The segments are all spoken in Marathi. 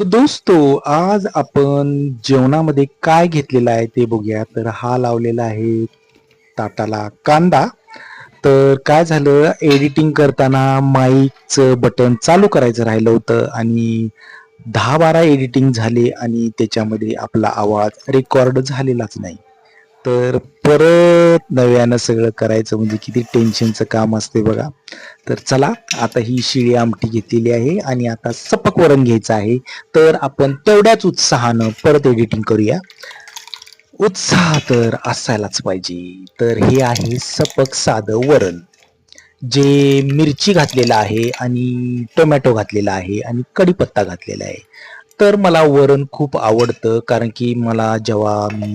तर दोस्तो आज आपण जेवणामध्ये काय घेतलेलं आहे ते बघूया. तर हा लावलेला आहे ताटाला कांदा. तर काय झालं? एडिटिंग करताना माईकचं बटन चालू करायचं राहिलं होतं आणि दहा बारा एडिटिंग झाले आणि त्याच्यामध्ये आपला आवाज रेकॉर्ड झालेलाच नाही. तर परत नव्यानं सगळं करायचं म्हणजे किती टेन्शनचं काम असते बघा. तर चला आता ही शिळी आमटी घेतलेली आहे आणि आता सपक वरण घ्यायचं आहे. तर आपण तेवढ्याच उत्साहानं परत एडिटिंग करूया. उत्साह तर असायलाच पाहिजे. तर हे आहे सपक साधं वरण. जे मिरची घातलेलं आहे आणि टोमॅटो घातलेला आहे आणि कढीपत्ता घातलेला आहे. तर मला वरण खूप आवडतं कारण की मला जेव्हा मी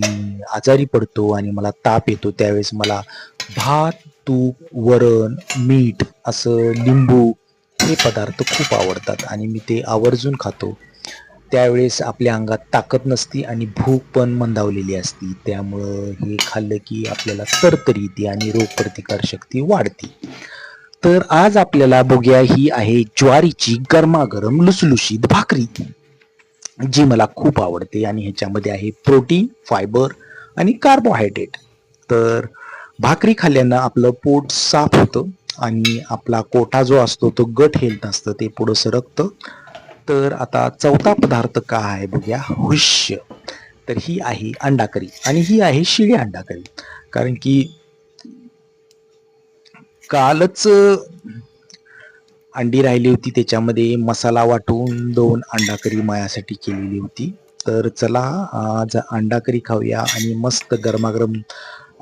आजारी पडतो आणि मला ताप येतो त्यावेळेस मला भात तूप वरण मीठ असं लिंबू हे पदार्थ खूप आवडतात आणि मी ते आवर्जून खातो. त्यावेळेस आपल्या अंगात ताकद नसती आणि भूक पण मंदावलेली असती. त्यामुळं हे खाल्लं की आपल्याला तरतरी येते आणि रोगप्रतिकार शक्ती वाढते. तर आज आपल्याला बघूया ही आहे ज्वारीची गरमागरम लुसलुशीत भाकरी. जी मला खूप आवडते आणि ह्याच्यामध्ये आहे प्रोटीन फायबर आणि कार्बोहायड्रेट. तर भाकरी खाल्ल्यानं आपलं पोट साफ होतं आणि आपला कोटा जो असतो तो गट हेल्थ असतं ते पुढं सरकतं तर आता चौथा पदार्थ का आहे बघूया? हुष्य. तर ही आहे अंडाकरी आणि ही आहे शिळी अंडाकरी. कारण की कालच अंडी राहिली होती त्याच्यामध्ये मसाला वाटून दोन अंडाकरी मायासाठी केलेली होती. तर चला आज अंडाकरी खाऊया आणि मस्त गरमागरम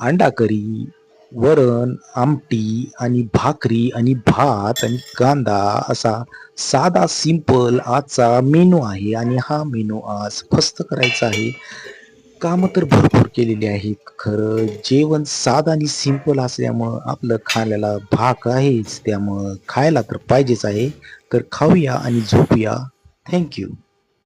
अंडाकरी वरण आमटी आणि भाकरी आणि भात आणि कांदा असा साधा सिंपल आजचा मेनू आहे. आणि हा मेनू आज फस्त करायचा आहे. कामं तर भरपूर केलेली आहे. खरं जेवण साध आणि सिंपल असल्यामुळं आपलं खाण्याला भाग आहेच. त्यामुळं खायला तर पाहिजेच आहे. तर खाऊया आणि झोपूया. थँक्यू